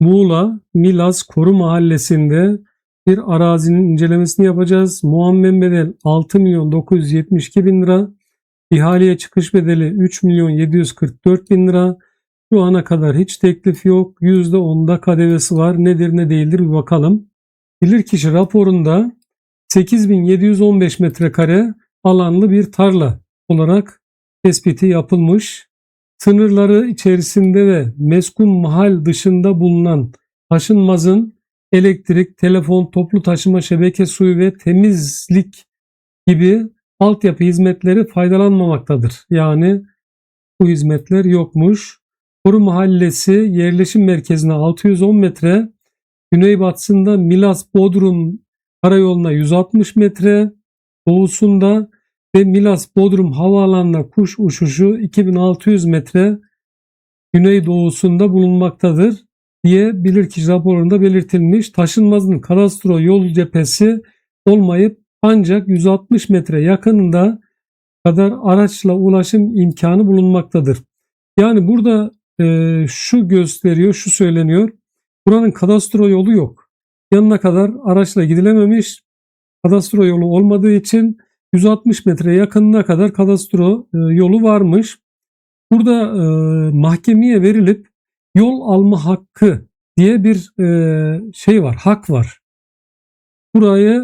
Muğla, Milas, Koru Mahallesi'nde bir arazinin incelemesini yapacağız. Muammen bedel 6 milyon 972 bin lira. İhaleye çıkış bedeli 3 milyon 744 bin lira. Şu ana kadar hiç teklif yok. %10'da KDV'si var. Nedir ne değildir bir bakalım. Bilirkişi raporunda 8715 metrekare alanlı bir tarla olarak tespiti yapılmış. Sınırları içerisinde ve meskun mahal dışında bulunan taşınmazın elektrik, telefon, toplu taşıma şebeke suyu ve temizlik gibi altyapı hizmetleri faydalanmamaktadır. Yani bu hizmetler yokmuş. Koru Mahallesi yerleşim merkezine 610 metre, güneybatısında Milas Bodrum karayoluna 160 metre, doğusunda ve Milas Bodrum havaalanına kuş uçuşu 2600 metre güneydoğusunda bulunmaktadır diye bilirkişi raporunda belirtilmiş. Taşınmazın kadastro yol cephesi olmayıp ancak 160 metre yakınında kadar araçla ulaşım imkanı bulunmaktadır. Yani burada e, şu gösteriyor, şu söyleniyor. Buranın kadastro yolu yok. Yanına kadar araçla gidilememiş. Kadastro yolu olmadığı için 160 metre yakınına kadar kadastro e, yolu varmış. Burada e, mahkemeye verilip yol alma hakkı diye bir e, şey var, hak var. Buraya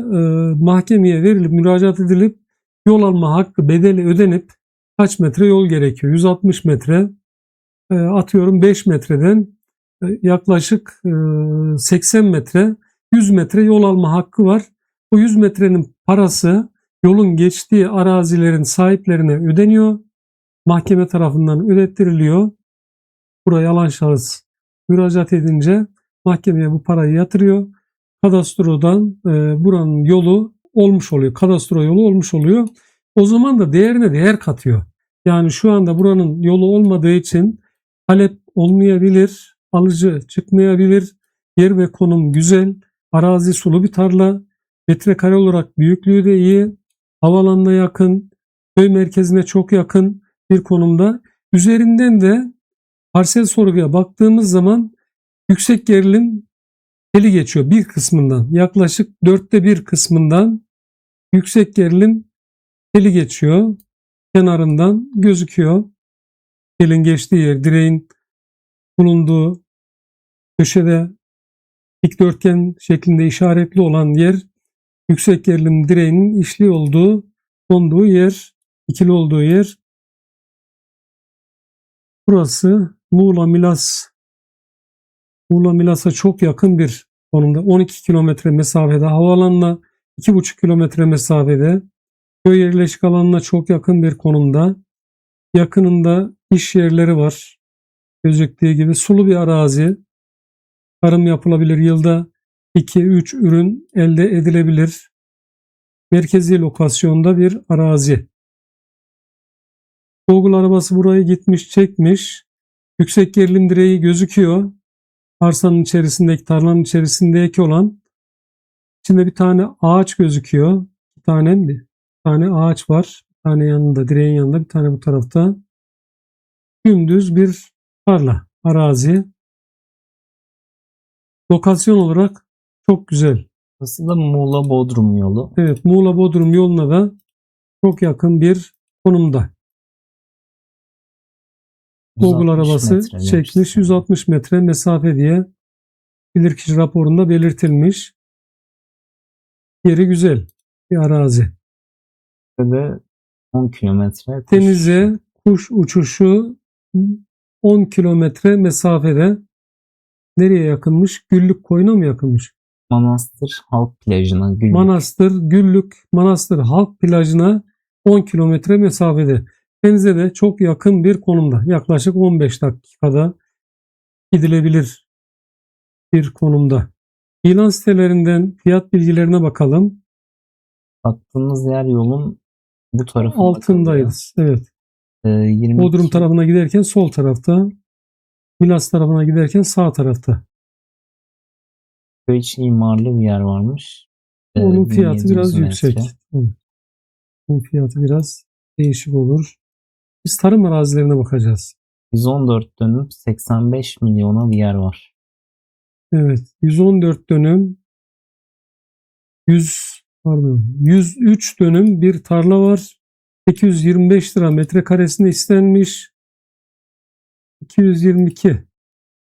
mahkemeye verilip müracaat edilip yol alma hakkı bedeli ödenip kaç metre yol gerekiyor? 160 metre atıyorum 5 metreden yaklaşık e, 80 metre 100 metre yol alma hakkı var. Bu 100 metrenin parası yolun geçtiği arazilerin sahiplerine ödeniyor. Mahkeme tarafından ödettiriliyor. Buraya alan şahıs müracaat edince mahkemeye bu parayı yatırıyor. Kadastrodan e, buranın yolu olmuş oluyor. Kadastro yolu olmuş oluyor. O zaman da değerine değer katıyor. Yani şu anda buranın yolu olmadığı için talep olmayabilir, alıcı çıkmayabilir. Yer ve konum güzel, arazi sulu bir tarla, metrekare olarak büyüklüğü de iyi, havalanına yakın, köy merkezine çok yakın bir konumda. Üzerinden de parsel sorguya baktığımız zaman yüksek gerilim teli geçiyor bir kısmından. Yaklaşık dörtte bir kısmından yüksek gerilim teli geçiyor. Kenarından gözüküyor. Telin geçtiği yer, direğin bulunduğu köşede dikdörtgen şeklinde işaretli olan yer yüksek gerilim direğinin işli olduğu, konduğu yer, ikili olduğu yer. Burası Muğla Milas Muğla Milas'a çok yakın bir konumda. 12 kilometre mesafede. Havaalanına 2,5 kilometre mesafede. Köy yerleşik alanına çok yakın bir konumda. Yakınında iş yerleri var. Gözüktüğü gibi sulu bir arazi. Tarım yapılabilir. Yılda 2-3 ürün elde edilebilir. Merkezi lokasyonda bir arazi. Google arabası burayı gitmiş çekmiş. Yüksek gerilim direği gözüküyor. Arsanın içerisindeki, tarlanın içerisindeki olan içinde bir tane ağaç gözüküyor. Bir tane mi? Bir tane ağaç var. Bir tane yanında, direğin yanında, bir tane bu tarafta. Dümdüz bir tarla, arazi. Lokasyon olarak çok güzel. Burası da Muğla Bodrum yolu. Evet, Muğla Bodrum yoluna da çok yakın bir konumda. Google 160 arabası metre çekmiş demiştim. 160 metre mesafe diye bilirkişi raporunda belirtilmiş. Yeri güzel bir arazi. Ve 10 kilometre. Denize kuş uçuşu 10 kilometre mesafede nereye yakınmış? Güllük koyuna mı yakınmış? Manastır Halk Plajı'na Gül. Manastır, Güllük, Manastır halk plajına 10 kilometre mesafede. Denize de çok yakın bir konumda. Yaklaşık 15 dakikada gidilebilir bir konumda. İlan sitelerinden fiyat bilgilerine bakalım. Baktığımız yer yolun bu tarafında. Altındayız. Evet. kalıyor. Ee, 22 Bodrum tarafına giderken sol tarafta. Milas tarafına giderken sağ tarafta. Köy içi imarlı bir yer varmış. Ee, Onun fiyatı 1700 biraz metre. yüksek. Onun fiyatı biraz değişik olur. Biz tarım arazilerine bakacağız. 114 dönüm 85 milyona bir yer var. Evet. 114 dönüm 100 pardon 103 dönüm bir tarla var. 825 lira metrekaresine istenmiş. 222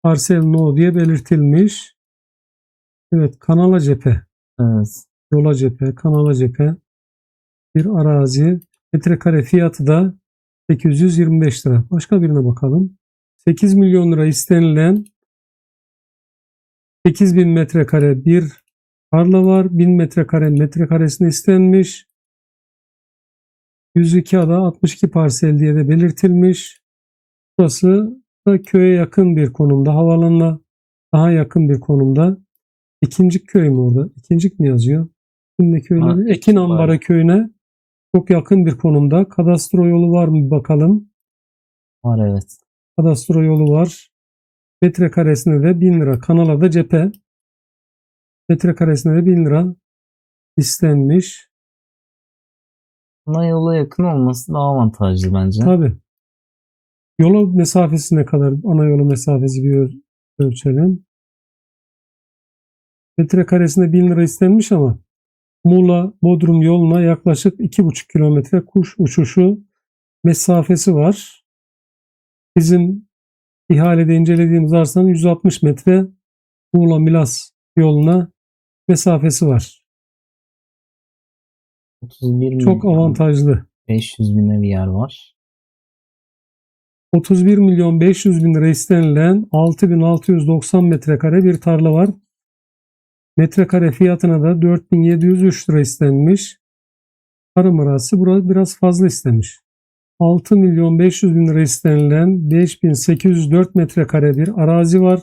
parsel no diye belirtilmiş. Evet kanala cephe. Evet. yola cephe, kanala cephe bir arazi. Metrekare fiyatı da 825 lira. Başka birine bakalım. 8 milyon lira istenilen 8000 metrekare bir tarla var. 1000 metrekare metrekaresine istenmiş. 102 ada 62 parsel diye de belirtilmiş. Burası da köye yakın bir konumda. Havalanına daha yakın bir konumda. İkinci köy mü orada? İkincik mi yazıyor? Şimdi Ha, köyleri Ekin. Ambara köyüne çok yakın bir konumda. Kadastro yolu var mı bakalım. Var evet. Kadastro yolu var. Metrekaresine de 1000 lira. Kanala da cephe. Metrekaresine de 1000 lira istenmiş. Ana yola yakın olması daha avantajlı bence. Tabi. Yola mesafesi ne kadar? Ana yolu mesafesi bir öl- ölçelim. Metrekaresine 1000 lira istenmiş ama Muğla Bodrum yoluna yaklaşık 2,5 kilometre kuş uçuşu mesafesi var. Bizim ihalede incelediğimiz arsanın 160 metre Muğla Milas yoluna mesafesi var. 31 Çok milyon avantajlı. 500 bine bir yer var. 31 milyon 500 bin lira istenilen 6690 metrekare bir tarla var. Metrekare fiyatına da 4703 lira istenmiş. Tarım arazisi burada biraz fazla istemiş. 6 milyon 500 bin lira istenilen 5804 metrekare bir arazi var.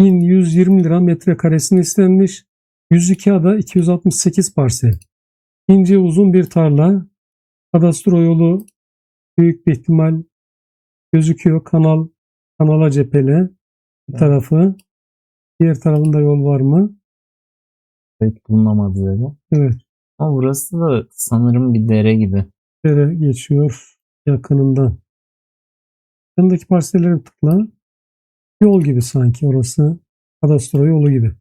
1120 lira metrekaresini istenmiş. 102 ada 268 parsel. İnce uzun bir tarla. Kadastro yolu büyük bir ihtimal gözüküyor. Kanal, kanala cepheli bir tarafı. Diğer tarafında yol var mı? Evet bulunamadı. Evet. Ama burası da sanırım bir dere gibi. Dere geçiyor yakınından. Yanındaki parsellere tıkla. Yol gibi sanki orası. Kadastro yolu gibi.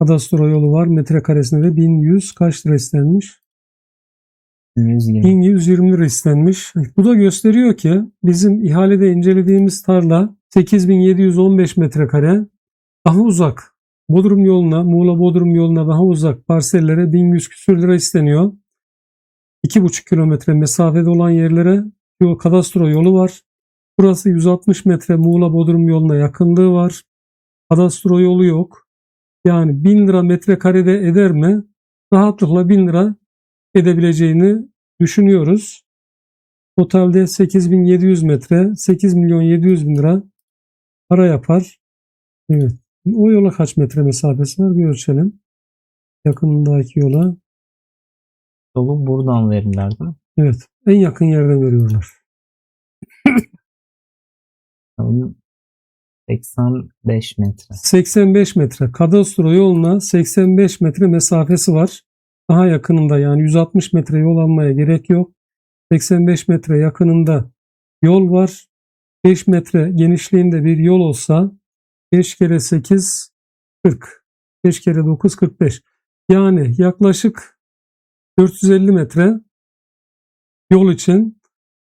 Kadastro yolu var. Metrekaresine de 1100 kaç lira istenmiş? 120. 1120 lira istenmiş. Bu da gösteriyor ki bizim ihalede incelediğimiz tarla 8715 metrekare daha uzak. Bodrum yoluna, Muğla Bodrum yoluna daha uzak parsellere 1100 küsür lira isteniyor. 2,5 kilometre mesafede olan yerlere yol, kadastro yolu var. Burası 160 metre Muğla Bodrum yoluna yakınlığı var. Kadastro yolu yok. Yani 1000 lira metrekarede eder mi? Rahatlıkla 1000 lira edebileceğini düşünüyoruz. Totalde 8700 metre, 8 milyon 700 bin lira para yapar. Evet. O yola kaç metre mesafesi var bir ölçelim. Yakınındaki yola. Yolu buradan verirler değil? Evet. En yakın yerden veriyorlar. Sanırım 85 metre. 85 metre. Kadastro yoluna 85 metre mesafesi var. Daha yakınında yani 160 metre yol almaya gerek yok. 85 metre yakınında yol var. 5 metre genişliğinde bir yol olsa 5 kere 8 40. 5 kere 9 45. Yani yaklaşık 450 metre yol için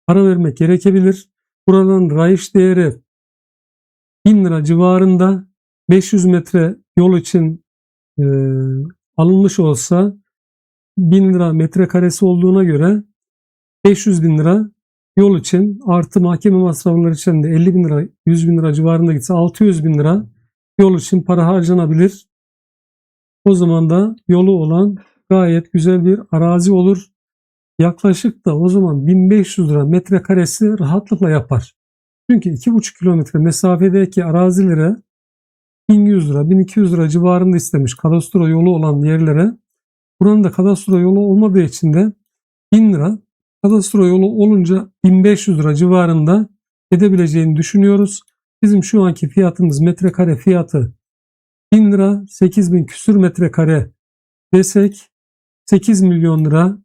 para vermek gerekebilir. Buradan rayiç değeri 1000 lira civarında 500 metre yol için e, alınmış olsa 1000 lira metrekaresi olduğuna göre 500 bin lira yol için artı mahkeme masrafları için de 50 bin lira 100 bin lira civarında gitse 600 bin lira yol için para harcanabilir. O zaman da yolu olan gayet güzel bir arazi olur. Yaklaşık da o zaman 1500 lira metrekaresi rahatlıkla yapar. Çünkü 2,5 kilometre mesafedeki arazilere 1100 lira, 1200 lira civarında istemiş kadastro yolu olan yerlere. Buranın da kadastro yolu olmadığı için de 1000 lira, kadastro yolu olunca 1500 lira civarında edebileceğini düşünüyoruz. Bizim şu anki fiyatımız metrekare fiyatı 1000 lira, 8000 küsür metrekare desek 8 milyon lira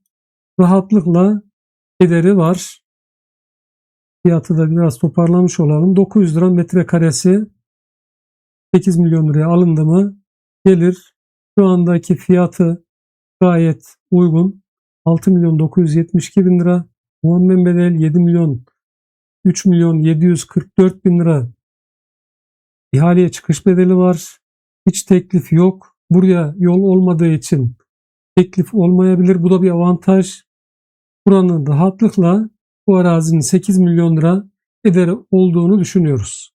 rahatlıkla ederi var. Fiyatı da biraz toparlamış olalım. 900 lira metrekaresi 8 milyon liraya alındı mı gelir. Şu andaki fiyatı gayet uygun. 6 milyon 972 bin lira. Muammen bedel 7 milyon 3 milyon 744 bin lira İhaleye çıkış bedeli var. Hiç teklif yok. Buraya yol olmadığı için teklif olmayabilir. Bu da bir avantaj. Buranın rahatlıkla bu arazinin 8 milyon lira eder olduğunu düşünüyoruz.